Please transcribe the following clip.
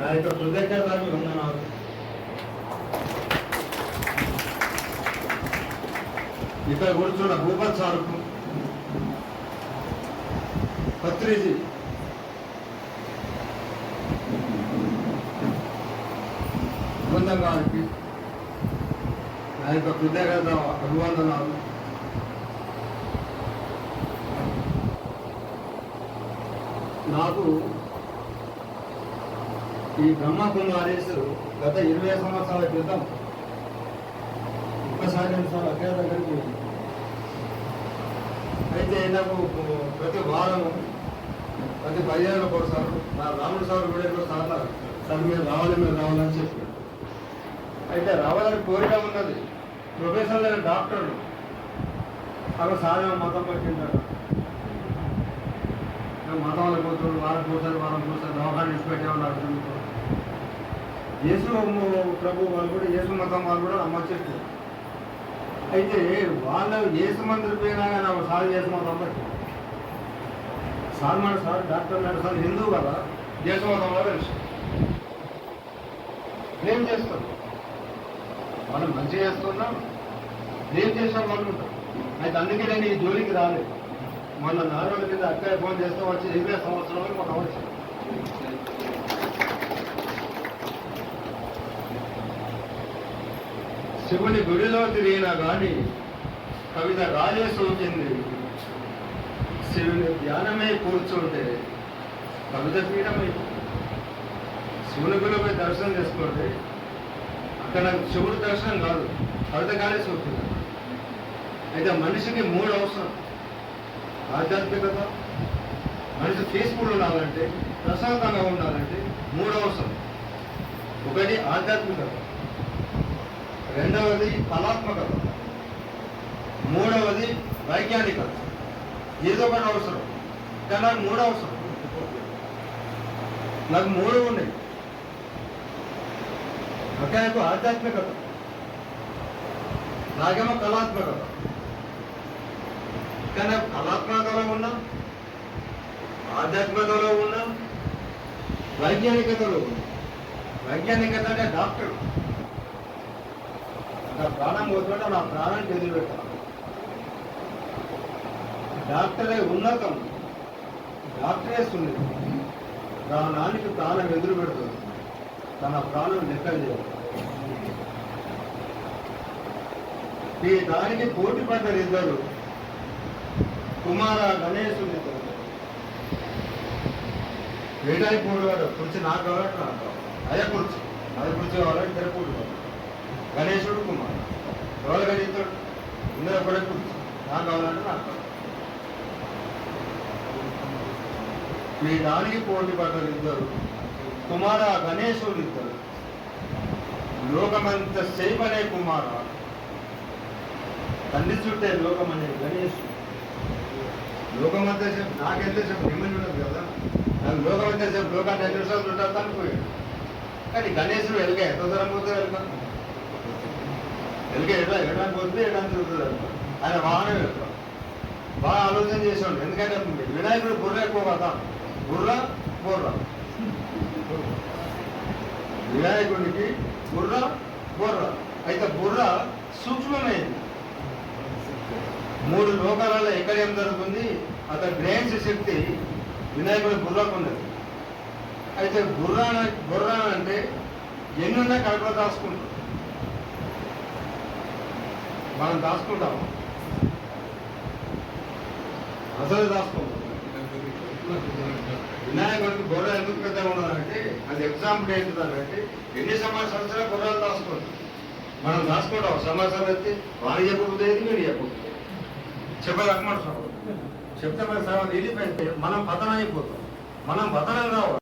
నా యొక్క కృతజ్ఞతలు వందనాలు. ఇక్కడ కూర్చున్న భూపత్ సార్కు పత్రిజీ. బృందం గారికి నా యొక్క కృతజ్ఞత అభివందనాలు. నాకు ఈ బ్రహ్మ కుమారీస్ గత ఇరవై సంవత్సరాల క్రితం ఒక్కసారి సార్ అక్కడ దగ్గరికి అయితే నాకు ప్రతి వారం ప్రతి పదిహేను ఒకసారి నా రాముడు సార్ కూడా సార్ సార్ మీరు రావాలి మీరు రావాలని చెప్పి అయితే రావాలని కోరిక ఉన్నది. ప్రొఫెసర్ లేని డాక్టర్ అక్కడ సార్ ఏమో మతం పట్టింటాడు. మతంలో కూర్చోడు వారం కూర్చొని వారం కూర్చొని దవాఖాన ఇచ్చిపెట్టేవాళ్ళు అర్థం యేసు ప్రభు వాళ్ళు కూడా యేసు మతం వాళ్ళు కూడా నమ్మచ్చేస్తారు అయితే వాళ్ళ యేసు మందిరి పోయినా కానీ ఒక సార్ యేసు మతం బట్టి సార్ మన సార్ డాక్టర్ నాడు సార్ హిందూ కదా యేసు మతంలో తెలుసు ఏం చేస్తాం మనం మంచి చేస్తున్నాం ఏం చేసాం అనుకుంటాం అయితే అందుకే నేను ఈ జోలికి రాలేదు. మొన్న నాలుగు కింద అక్కయ్య ఫోన్ చేస్తాం వచ్చి ఇరవై సంవత్సరాలు మాకు అవచ్చు శివుని గుడిలో తిరిగినా కానీ కవిత రాజే సోకింది శివుని ధ్యానమే కూర్చుంటే కవిత పీఠమై. శివుని గుడిపై దర్శనం చేసుకుంటే అక్కడ శివుడు దర్శనం కాదు కవిత కానీ సోకింది అయితే మనిషికి మూడు అవసరం. ఆధ్యాత్మికత మనిషి పీస్ఫుల్ ఉండాలంటే ప్రశాంతంగా ఉండాలంటే మూడు అవసరం. ఒకటి ఆధ్యాత్మికత. రెండవది కళాత్మకత. మూడవది వైజ్ఞానికత. ఏదో ఒకటి అవసరం. కానీ నాకు మూడు అవసరం. నాకు మూడు ఉన్నాయి. ఒకేకు ఆధ్యాత్మికత. నాకేమో కళాత్మకత. కానీ కళాత్మకతలో ఉన్నా ఆధ్యాత్మికతలో ఉన్నా వైజ్ఞానికతలో ఉన్నా. వైజ్ఞానికత అంటే డాక్టర్. నా ప్రాణం పోతుంటే నా ప్రాణానికి ఎదురు డాక్టరే ఉన్నతం. డాక్టరే సున్నితం. ప్రాణానికి ప్రాణం ఎదురు పెడుతుంది. తన ప్రాణం లెక్కలు చేయాలి ఈ దానికి పోటీ పడ్డారు ఇద్దరు. కుమార గణేశుని వేటాయిపోడు వాడు కుర్చీ నాకు కావాలంటే నాకు కావాలి. అదే కుర్చీ. అదే కుర్చీ కావాలంటే తెరపూడు కావాలి గణేశుడు కుమార్ ఎవరు గణితుడు ఇందులో కొడుకు. కుర్చీ నాకు కావాలంటే నాకు కావాలి. ఈ పోటీ పడ్డారు ఇద్దరు. కుమార గణేశుడు ఇద్దరు. లోకమంత సేపనే కుమార. తండ్రి చుట్టే లోకమనే గణేశుడు. లోకమంతా సేపు నాకెంత సేపు నిమ్మని ఉండదు కదా? నాకు లోకమంతా సేపు లోకాన్ని ఎన్ని నిమిషాలు ఉంటారు అనుకోయాడు కానీ గణేశుడు ఎలుగా? ఎంత దూరం పోతే వెళ్తాం ఎందుకంటే ఎడ ఎడానికి పోతే ఎడానికి చూస్తుంది అనమాట ఆయన వాహనం వెళ్తాం బాగా ఆలోచన చేసేవాడు. ఎందుకంటే వినాయకుడు బుర్ర ఎక్కువ కదా బుర్ర బుర్ర. వినాయకుడికి బుర్ర బుర్ర. అయితే బుర్ర సూక్ష్మమైంది మూడు లోకాలలో ఎక్కడ ఏం జరుగుతుంది? అతని బ్రెయిన్స్ శక్తి వినాయకుడి బుర్రకు ఉన్నది. అయితే బుర్ర బుర్ర అంటే ఎన్నున్నా కడుపులో దాచుకుంటాం. మనం దాచుకుంటాము అసలు దాచుకుంటాం. వినాయకుడికి గొర్రె ఎందుకు పెద్ద ఉన్నదంటే అది ఎగ్జాంపుల్ ఏంటిదంటే ఎన్ని సంవత్సరాలు గొర్రెలు దాచుకుంటాం మనం దాచుకుంటాం. సమాచారం అయితే వారు చెప్పకపోతే మీరు చెప్పకపోతే చెప్పాలన్నమాట చెప్తే మరి సగం వెళ్ళిపోతే మనం పతనం అయిపోతాం. మనం పతనం కావాలి.